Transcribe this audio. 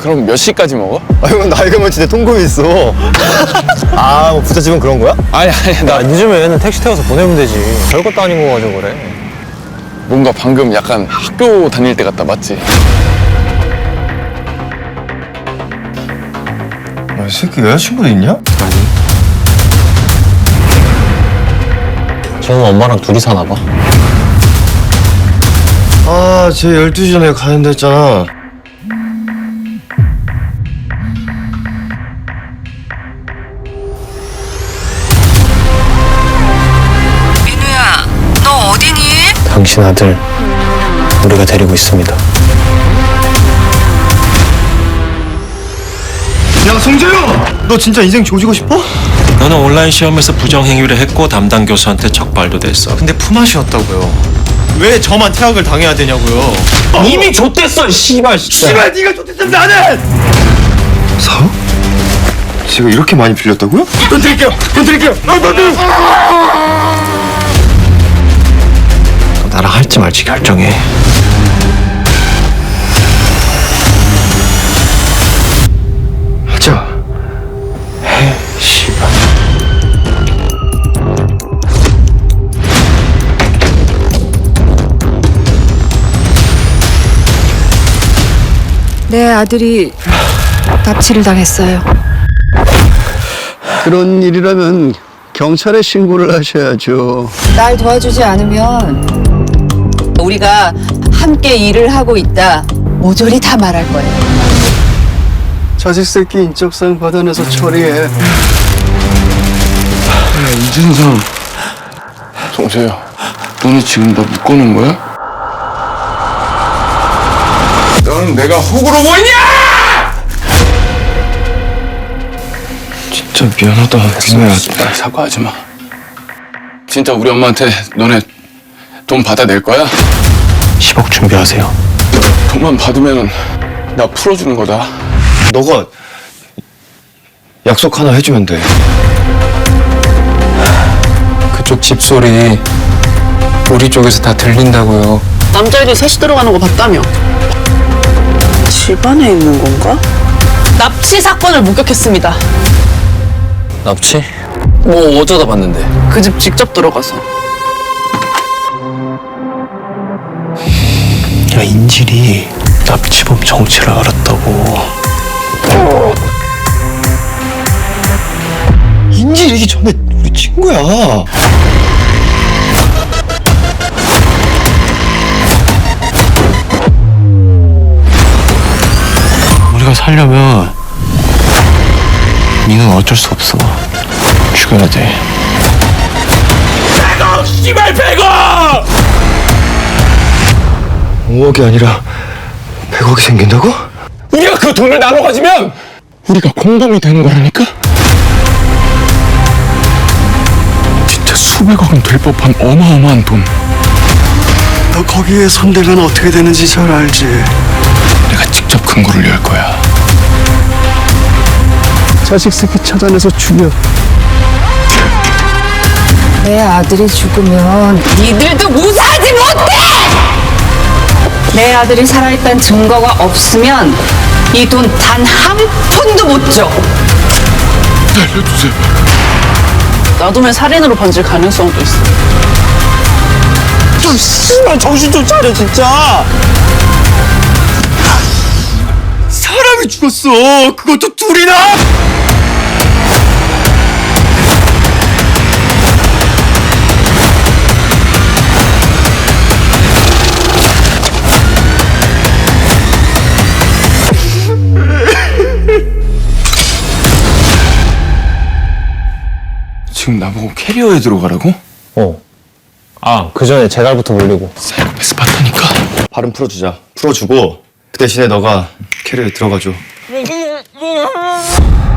그럼 몇 시까지 먹어? 아 이건 나이가 많지 내 통금이 있어 아 뭐 부잣집은 그런 거야? 아니 아니 나 늦으면 애는 택시 태워서 보내면 되지. 별것도 아닌 거 가지고 그래. 뭔가 방금 약간 학교 다닐 때 같다 맞지? 아, 이 새끼 여자친구도 있냐? 저는 엄마랑 둘이 사나 봐. 아 쟤 12시 전에 가는다 했잖아 당신 아들 우리가 데리고 있습니다. 야 성재야! 너 진짜 인생 조지고 싶어? 너는 온라인 시험에서 부정행위를 했고 담당 교수한테 적발도 됐어. 근데 품앗이었다고요 왜 저만 퇴학을 당해야 되냐고요 이미 좆됐어, 씨발. 씨발 네가 좋댔으면 나는! 사업? 제가 이렇게 많이 빌렸다고요? 돈 드릴게요! 돈 드릴게요! 아, 돈 드릴게요! 할지 말지 결정해. 하자 씨발. 내 아들이 납치를 당했어요. 그런 일이라면 경찰에 신고를 하셔야죠. 날 도와주지 않으면 우리가 함께 일을 하고 있다. 모조리 다 말할 거예요. 자식 새끼 인적사항 받아내서 처리해. 이준성 정재야 너네 지금 나 묶어놓은 거야? 너는 내가 호구로 보이냐? 진짜 미안하다 민호야 나 사과하지 마 진짜 우리 엄마한테 너네 돈 받아낼 거야? 10억 준비하세요. 돈만 받으면 나 풀어주는 거다 너가 약속 하나 해주면 돼 그쪽 집소리 우리 쪽에서 다 들린다고요. 남자애들 셋이 들어가는 거 봤다며? 집안에 있는 건가? 납치 사건을 목격했습니다. 납치? 뭐 어쩌다 봤는데. 그 집 직접 들어가서. 야 인질이 납치범 정체를 알았다고. 인질이기 전에 우리 친구야 우리가 살려면 민우는 어쩔 수 없어. 죽여야 돼. 오억이 아니라 100억이 생긴다고? 우리가 그 돈을 나눠 가지면 우리가 공범이 되는 거라니까? 진짜 수백억은 될 법한 어마어마한 돈 너 거기에 손대면 어떻게 되는지 잘 알지. 내가 직접 금고를 열 거야 자식 새끼 찾아내서 죽여. 내 아들이 죽으면 니들도 무사하지 못해! 내 아들이 살아있다는 증거가 없으면 이 돈 단 한 푼도 못 줘. 알려주세요. 놔두면 살인으로 번질 가능성도 있어. 좀 씨발 정신 좀 차려 진짜. 사람이 죽었어. 그것도 둘이나 지금 나보고 캐리어에 들어가라고? 어. 아, 그 전에 제갈부터 물리고. 사이코패스 봤다니까 발음 풀어주자 풀어주고 그 대신에 너가 캐리어에 들어가줘